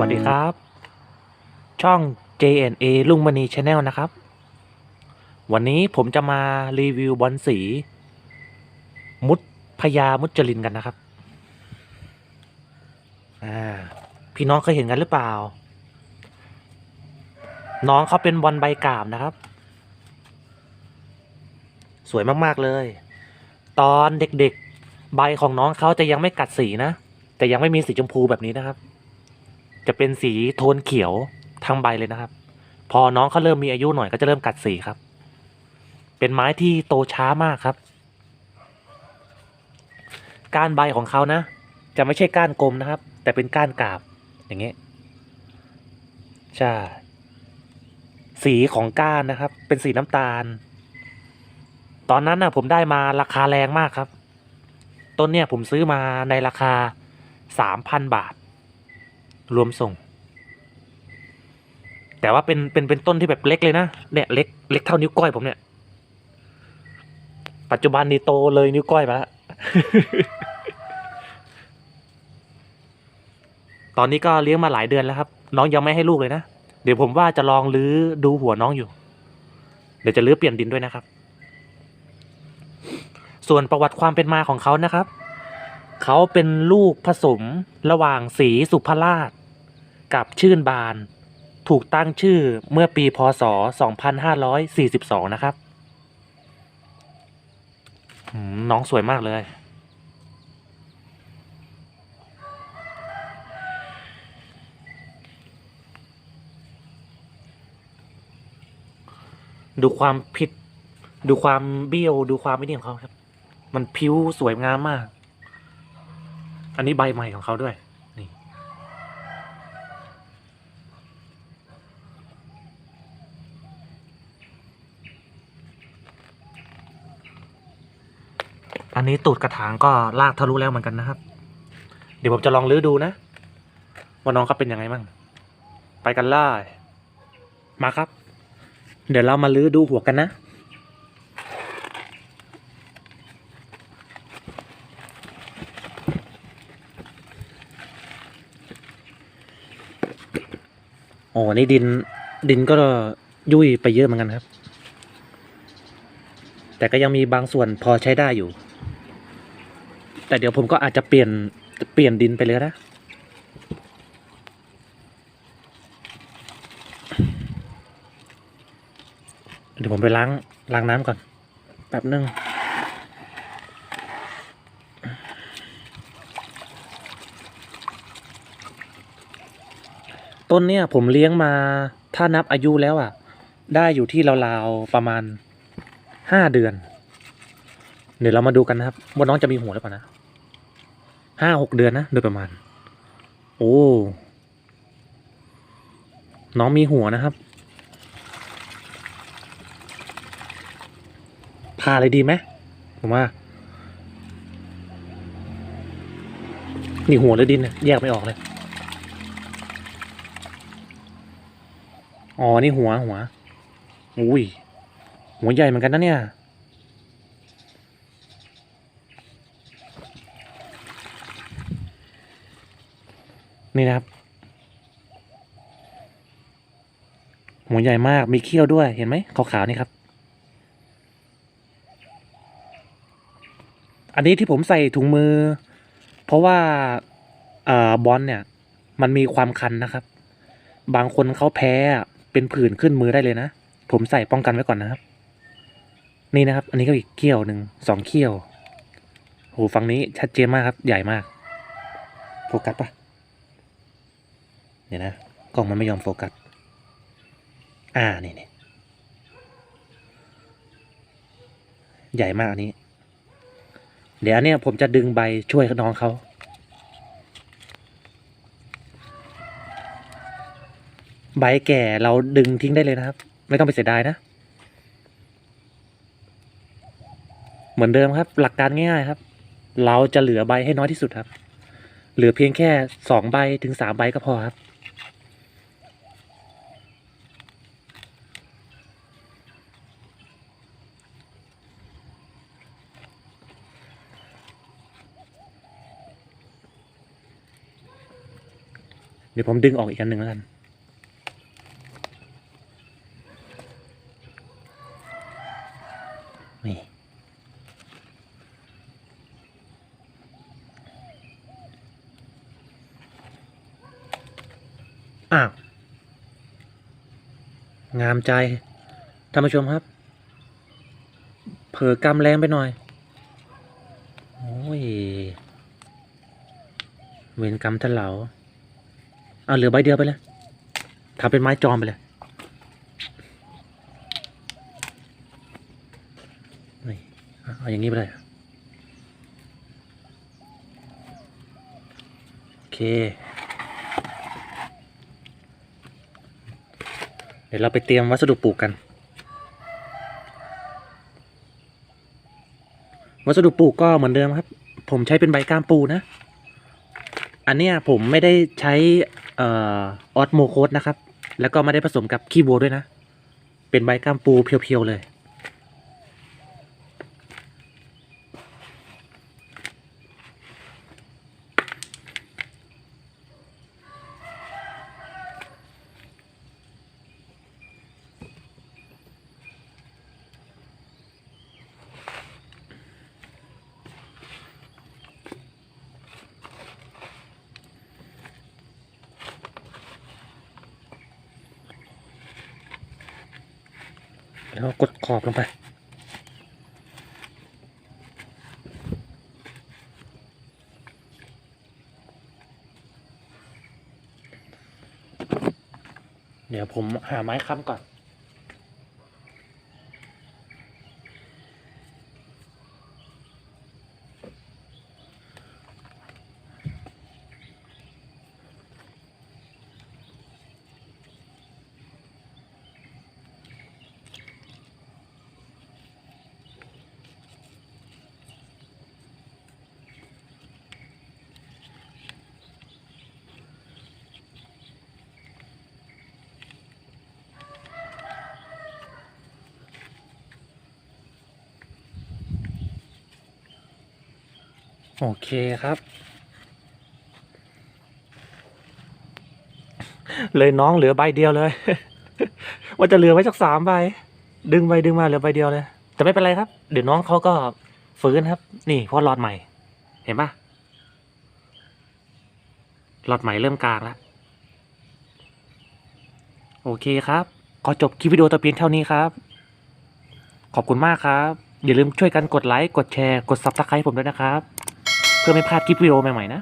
วัสดีครับ ช่อง JNA ลุงมณีชาแนลนะครับ วันนี้ผมจะมารีวิวบอลสี มุดพญามุจลินกันนะครับพี่น้องเคยเห็นกันหรือเปล่า น้องเขาเป็นบอลใบกาบนะครับ สวยมากๆเลย ตอนเด็กๆ ใบของน้องเขาจะยังไม่กัดสีนะ แต่ยังไม่มีสีชมพูแบบนี้นะครับ จะเป็นสีโทนเขียวทั้งใบเลยนะครับ พอน้องเขาเริ่มมีอายุหน่อยก็จะเริ่มกัดสีครับ เป็นไม้ที่โตช้ามากครับ ก้านใบของเขานะ จะไม่ใช่ก้านกลมนะครับ แต่เป็นก้านกาบอย่างเงี้ยใช่สีของก้านนะครับ เป็นสีน้ำตาล ตอนนั้นนะผมได้มาราคาแรงมากครับ ต้นเนี่ยผมซื้อมาในราคาสามพันบาท รวมส่ง แต่ว่าเป็นเป็นเป็นต้นที่แบบเล็กเลยนะเนี่ยเล็กเล็กเท่านิ้วก้อยผมเนี่ย ปัจจุบันนี่โตเลยนิ้วก้อยไปแล้วตอนนี้ก็เลี้ยงมาหลายเดือนแล้วครับ น้องยังไม่ให้ลูกเลยนะ เดี๋ยวผมว่าจะลองลื้อดูหัวน้องอยู่ เดี๋ยวจะลื้อเปลี่ยนดินด้วยนะครับ ส่วนประวัติความเป็นมาของเขานะครับ เขาเป็นลูกผสมระหว่างสีสุภราช กับชื่นบาน ถูกตั้งชื่อเมื่อปีพศ 2542 นะครับอืมน้องสวยมากเลย ดูความผิด ดูความเบี้ยว ดูความไม่ดีของเขาครับ มันพิ้วสวยงามมาก อันนี้ใบใหม่ของเขาด้วย นี้ตูดกระถางก็ลากทะลุแล้วเหมือนกันนะครับ เดี๋ยวผมจะลองลื้อดูนะว่าน้องเขาเป็นยังไงบ้างไปกันเลยมาครับ เดี๋ยวเรามาลื้อดูหัวกันนะโอ้นี่ดินดินก็ยุ่ยไปเยอะเหมือนกันครับ แต่ก็ยังมีบางส่วนพอใช้ได้อยู่ แต่เดี๋ยวผมก็อาจจะเปลี่ยนเปลี่ยนดินไปเลยนะเดี๋ยวผมไปล้างล้างน้ำก่อนแป๊บนึงต้นเนี่ยผมเลี้ยงมาถ้านับอายุแล้วอะ ได้อยู่ที่ราวๆประมาณห้าเดือน เดี๋ยวเรามาดูกันนะครับว่าน้องจะมีหัวหรือเปล่านะ ห้าหกเดือนนะโดยประมาณ โอ้ น้องมีหัวนะครับ พาเลยดีไหมผมว่า นี่หัวหรือดินเนี่ยแยกไม่ออกเลย อ๋อ นี่หัวหัว อุ้ย หัวใหญ่เหมือนกันนะเนี่ย นี่นะครับ หัวใหญ่มากมีเขี้ยวด้วยเห็นไหมขาวๆนี่ครับ อันนี้ที่ผมใส่ถุงมือ เพราะว่าเอ่อบอลเนี่ย มันมีความคันนะครับ บางคนเขาแพ้เป็นผื่นขึ้นมือได้เลยนะ ผมใส่ป้องกันไว้ก่อนนะครับ นี่นะครับ อันนี้ก็อีกเขี้ยวหนึ่งสองเขี้ยวโหฝั่งนี้ชัดเจนมากครับ ใหญ่มากโฟกัสปะ เนี่ยนะกล้องมันไม่ยอมโฟกัส อ่านี่นี่ใหญ่มากอันนี้ เดี๋ยวอันเนี่ยผมจะดึงใบช่วยน้องเขาใบแก่เราดึงทิ้งได้เลยนะครับ ไม่ต้องไปเสียดายนะ เหมือนเดิมครับ หลักการง่ายๆครับ เราจะเหลือใบให้น้อยที่สุดครับ เหลือเพียงแค่สองใบถึงสามใบก็พอครับ ดี๋ยวผมดึงออกอีกอันหนึ่งแล้วกัน นี่ อ้าว งามใจ ท่านผู้ชมครับ เผลอกำแรงไปหน่อย โอ้ยเวรกรรมท่านเหลา เอาเหลือใบเดียวไปเลยทำเป็นไม้จอมไปเลยอาเอาอย่างนี้ไปเลยโอเค เดี๋ยวเราไปเตรียมวัสดุปลูกกัน วัสดุปลูกก็เหมือนเดิมครับ ผมใช้เป็นใบก้ามปูนะ อันเนี้ยผมไม่ได้ใช้ออสโมโคสนะครับ แล้วก็ไม่ได้ผสมกับขี้บัวด้วยนะ เป็นใบก้ามปูเพียวๆเลย แล้วก็กดขอบลงไป เดี๋ยวผมหาไม้ค้ำก่อน โอเคครับ เลยน้องเหลือใบเดียวเลย ว่าจะเหลือไว้สักสามใบ ดึงไปดึงมาเหลือใบเดียวเลย แต่ไม่เป็นไรครับ เดี๋ยวน้องเขาก็ฟื้นครับ นี่เพราะหลอดใหม่ เห็นปะหลอดใหม่เริ่มกลางแล้ว โอเคครับ ก็จบคลิปวิดีโอตัวเพียงเท่านี้ครับ ขอบคุณมากครับ อย่าลืมช่วยกันกดไลค์ กดแชร์ กดซับสไครต์ผมด้วยนะครับ เพื่อไม่พลาดคลิปวิดีโอใหม่ๆนะ